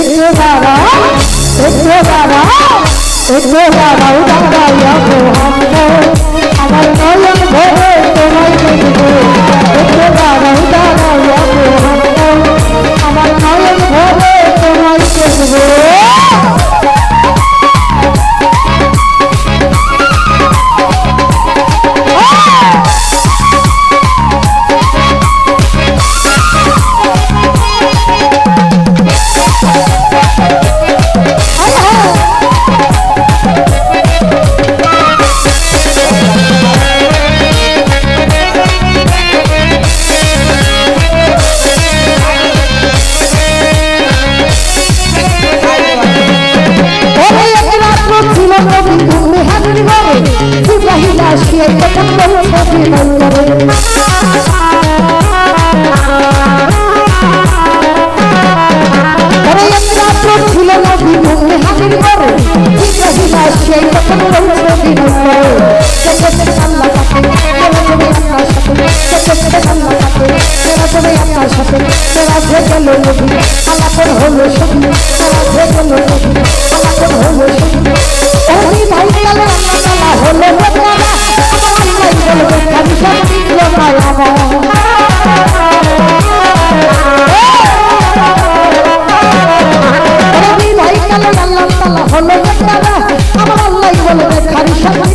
It's Baba, it's Baba, it's Baba, Baba, Baba, Baba, Baba, Baba, Baba, Baba, Baba, Baba, করে আপনার সাথে রাধে গেল নদী আলাপন হলো সখী রাধে গেল নদী আলাপন হলো সখী ওই ভাই গেল হলো আমার? আল্লাহ বলে খালি সখী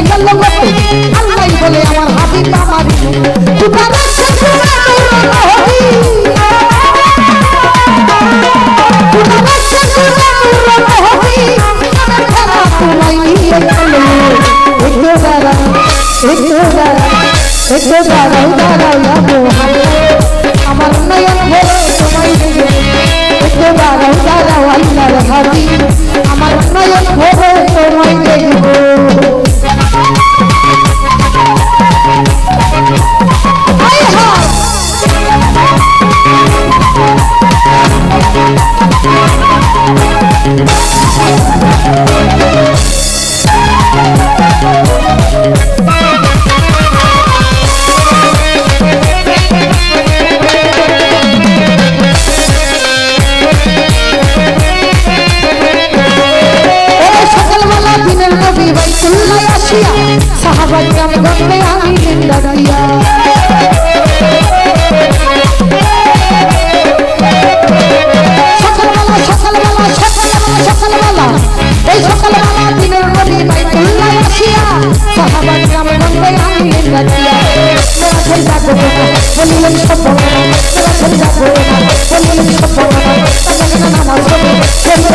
হয়ে গেল আল্লাহ বলে আমার হাতি কামারি আমার নয়ন বলে তোমায় দিবে একটু দাঁড়াও দাঁড়াও আল্লাহর হাতি আমার নয়ন বলে তোমায় দেখব। সংগ্রাম করবে আমি জিন্দা দিয়া Thank you.